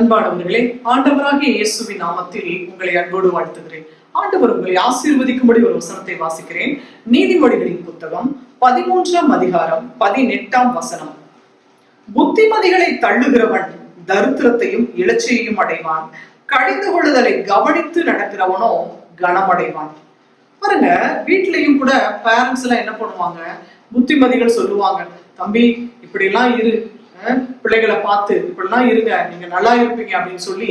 அன்பானவர்களே ஆண்டவராகிய இயேசுவின் நாமத்தில் உங்களை அன்போடு வாழ்த்துகிறேன். ஆண்டவர் உங்களை ஆசீர்வதிக்கும்படி ஒரு வசனத்தை வாசிக்கிறேன். நீதிமொழிகளின் புத்தகம் பதிமூன்றாம் அதிகாரம் பதினெட்டாம் வசனம். புத்திமதிகளை தள்ளுகிறவன் தரித்திரத்தையும் இலச்சையையும் அடைவான். கடிந்து கொள்ளுதலை கவனித்து நடக்கிறவனோ கனமடைவான். பாருங்க வீட்லயும் கூட பேரண்ட்ஸ் எல்லாம் என்ன பண்ணுவாங்க? புத்திமதிகள் சொல்லுவாங்க தம்பி இப்படி எல்லாம் இரு. பிள்ளைகளை பார்த்து இப்படிலாம் இருங்க நீங்க நல்லா இருப்பீங்க அப்படின்னு சொல்லி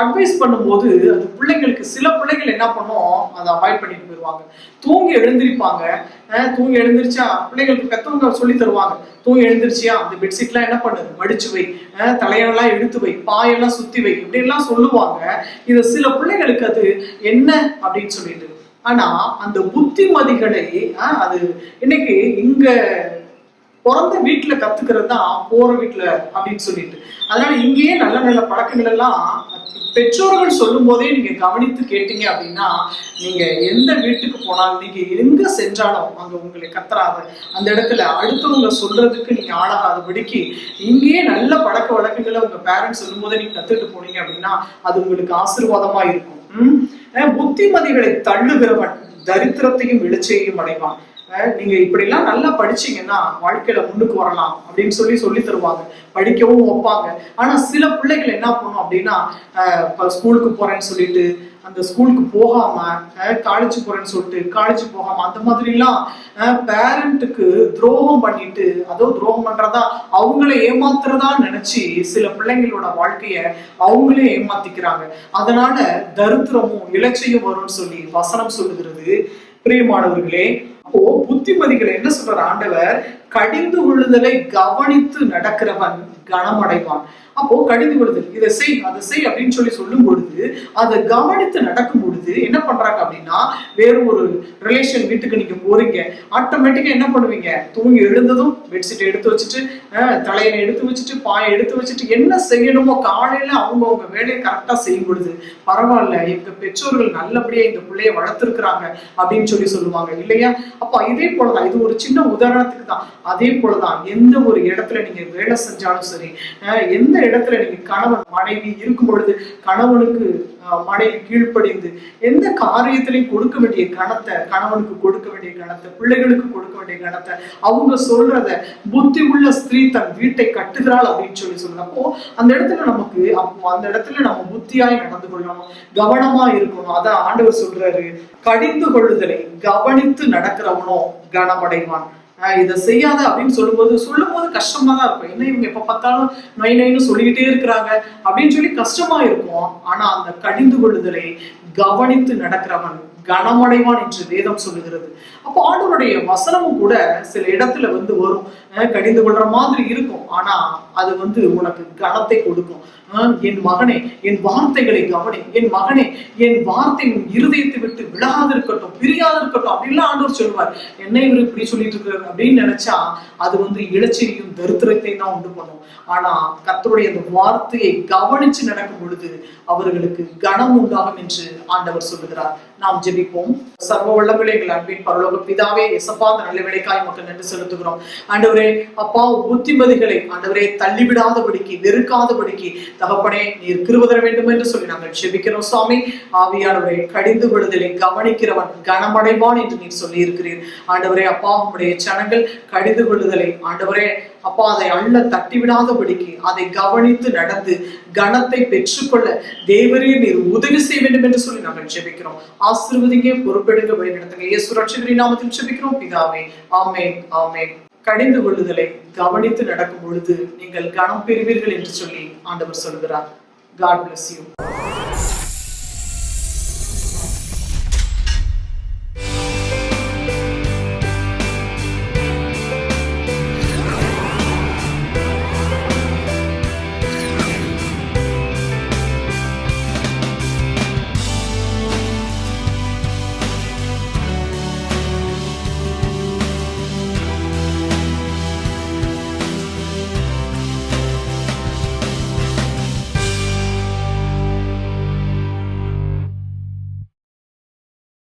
அட்வைஸ் பண்ணும்போது அது பிள்ளைங்களுக்கு சில பிள்ளைகள் என்ன பண்ணும் அதை அவாய்ட் பண்ணிட்டு போயிடுவாங்க. தூங்கி எழுந்திருப்பாங்க. தூங்கி எழுந்திருச்சா பிள்ளைங்களுக்கு பெற்றவங்க சொல்லி தருவாங்க. தூங்கி எழுந்திருச்சியா அந்த பெட்ஷீட்லாம் என்ன பண்ணுது மடிச்சு வை. தலையெல்லாம் எடுத்து வை. பாயெல்லாம் சுத்தி வை. இப்படிலாம் சொல்லுவாங்க. இது சில பிள்ளைகளுக்கு அது என்ன அப்படின்னு சொல்லிட்டு. ஆனா அந்த புத்திமதிகளை அது இன்னைக்கு இங்க பிறந்த வீட்டுல கத்துக்கிறது தான் போற வீட்டுல அப்படின்னு சொல்லிட்டு. அதனால இங்கேயே நல்ல நல்ல பழக்கங்கள் எல்லாம் பெற்றோர்கள் சொல்லும் போதே நீங்க கவனித்து கேட்டீங்க அப்படின்னா நீங்க எந்த வீட்டுக்கு போனாலும் நீங்க எங்க சென்றாலும் அங்க உங்களை கத்துறாத அந்த இடத்துல அடுத்தவங்க சொல்றதுக்கு நீங்க ஆளாகாதபடிக்கு இங்கேயே நல்ல பழக்க வழக்கங்களை உங்க பேரண்ட்ஸ் சொல்லும் போதே நீங்க கத்துட்டு போனீங்க அப்படின்னா அது உங்களுக்கு ஆசீர்வாதமா இருக்கும். உம் புத்திமதிகளை தள்ளுகிறவன் தரித்திரத்தையும் வெளிச்சையும் அடைவான். நீங்க இப்படி எல்லாம் நல்லா படிச்சீங்கன்னா வாழ்க்கையில முன்னுக்கு வரலாம் அப்படின்னு சொல்லி சொல்லி தருவாங்க. படிக்கவும் வைப்பாங்க. ஆனா சில பிள்ளைகள் என்ன பண்ணும் அப்படின்னா ஸ்கூலுக்கு போறேன்னு சொல்லிட்டு அந்த ஸ்கூலுக்கு போகாம காலேஜ் போறேன்னு சொல்லிட்டு காலேஜ் போகாம அந்த மாதிரி எல்லாம் பேரண்ட்டுக்கு துரோகம் பண்ணிட்டு அதோ துரோகம் பண்றதா அவங்கள ஏமாத்துறதா நினைச்சு சில பிள்ளைங்களோட வாழ்க்கைய அவங்களே ஏமாத்திக்கிறாங்க. அதனால தரித்திரமும் இலச்சையும் வரும்னு சொல்லி வசனம் சொல்லுகிறது. பிரியமானவர்களே அப்போ புத்திமதிகளை என்ன சொல்ற ஆண்டவர்? கடிந்து கொள்ளுதலை கவனித்து நடக்கிறவன் கனமடைவான். அப்போ கடிந்து கொடுத்தல் இதை செய் அதை செய் அப்படின்னு சொல்லி சொல்லும் பொழுது அதை கவனித்து நடக்கும் பொழுது என்ன பண்றாங்க அப்படின்னா வேற ஒரு ரிலேஷன் வீட்டுக்கு நீங்க போறீங்க. ஆட்டோமேட்டிக்கா என்ன பண்ணுவீங்க? தூங்கி எழுந்ததும் பெட்ஷீட் எடுத்து வச்சுட்டு அஹ், தலையணை எடுத்து வச்சுட்டு பாயை எடுத்து வச்சுட்டு என்ன செய்யணுமோ காலையில அவங்க அவங்க வேலையை கரெக்டா செய்யும் பொழுது பரவாயில்ல எங்க பெற்றோர்கள் நல்லபடியா இந்த பிள்ளைய வளர்த்துருக்குறாங்க அப்படின்னு சொல்லி சொல்லுவாங்க. இல்லையா? அப்ப இதே போலதான் இது ஒரு சின்ன உதாரணத்துக்கு தான். அதே போலதான் எந்த ஒரு இடத்துல நீங்க வேலை செஞ்சாலும் சரி எந்த இடத்துல நீங்க கணவன் மனைவி இருக்கும் பொழுது கணவனுக்கு மனைவி கீழ்ப்படிந்து எந்த காரியத்திலையும் கொடுக்க வேண்டிய கணத்தை கணவனுக்கு கொடுக்க வேண்டிய கணத்தை பிள்ளைகளுக்கு கொடுக்க வேண்டிய கணத்தை அவங்க சொல்றத புத்தி உள்ள ஸ்திரீ தன் வீட்டை கட்டுகிறாள் அப்படின்னு சொல்லி சொல்லுங்க அப்போ அந்த இடத்துல நமக்கு அப்போ அந்த இடத்துல நம்ம புத்தியாய் நடந்து கொள்ளணும் கவனமா இருக்கணும். அதான் ஆண்டவர் சொல்றாரு கடிந்து கொள்ளுதலை கவனித்து நடக்கிறவனோ கனமடைவான். இதை செய்யாத அப்படின்னு சொல்லும்போது சொல்லும்போது கஷ்டமா தான் இருக்கும். என்ன இவங்க எப்ப பார்த்தாலும் நை நைன்னு சொல்லிக்கிட்டே இருக்கிறாங்க அப்படின்னு சொல்லி கஷ்டமா இருக்கும். ஆனா அந்த கடிந்து கொள்ளுதலை கவனித்து நடக்கிறவன் கனமடைவான் என்று வேதம் சொல்லுகிறது. அப்போ ஆண்டவருடைய வசனமும் கூட சில இடத்துல வந்து வரும். கடிந்து கொள்ற மாதிரி இருக்கும். ஆனா அது வந்து உனக்கு கனத்தை கொடுக்கும். என் மகனே என் வார்த்தைகளை கவனி. என் மகனே என் வார்த்தை உன் இருதயத்தை விட்டு விழாது இருக்கட்டும் பிரியாது இருக்கட்டும் அப்படின்லாம் ஆண்டவர் சொல்லுவார். என்ன இவர் இப்படி சொல்லிட்டு இருக்கிறார் அப்படின்னு நினைச்சா அது வந்து இளச்செறியும் தரித்திரத்தையும் தான் உண்டு பண்ணும். ஆனா கத்தருடைய அந்த வார்த்தையை கவனிச்சு நடக்கும் பொழுது அவர்களுக்கு கனம் உண்டாகும் என்று ஆண்டவர் சொல்லுகிறார். நாம் ஜெபிப்போம். சர்வ வல்லங்களே எங்கள் அன்பின் பரலோக பிதாவே எசப்பா அந்த நல்ல வேலைக்காய் மக்கள் நன்றி செலுத்துகிறோம். ஆண்டவரே அப்பா புத்திமதிகளை ஆண்டவரே தள்ளிவிடாதபடிக்கு வெறுக்காதபடிக்கு தகப்பனே நீர் கிருவதர வேண்டும் என்று சொல்லி நாங்கள் ஜெபிக்கிறோம் சுவாமி. ஆவியானவரை கடிந்து விடுதலை கவனிக்கிறவன் கனமடைவான் என்று நீர் சொல்லி இருக்கிறீர் ஆண்டவரே அப்பா உங்களுடைய ஜனங்கள் கடிந்து விடுதலை ஆண்டவரே அப்பா அதை அள்ள தட்டி விடாதபடிக்கு அதை கவனித்து நடந்து கனத்தை பெற்றுக்கொள்ள தேவரே நீர் உதவி செய்ய வேண்டும் என்று சொல்லி நாங்கள் ஜெபிக்கிறோம். ஆசீர்வதிங்க பொறுப்பெடுங்க வழி நடத்துங்க இயேசு ரட்சகரின் நாமத்தில் ஜெபிக்கிறோம். பிதாவே ஆமென் ஆமென். கடிந்து கொள்ளுதலை கவனித்து நடக்கும் பொழுது நீங்கள் கனம் பெறுவீர்கள் என்று சொல்லி ஆண்டவர் சொல்கிறார் காட் பிளஸ் யூ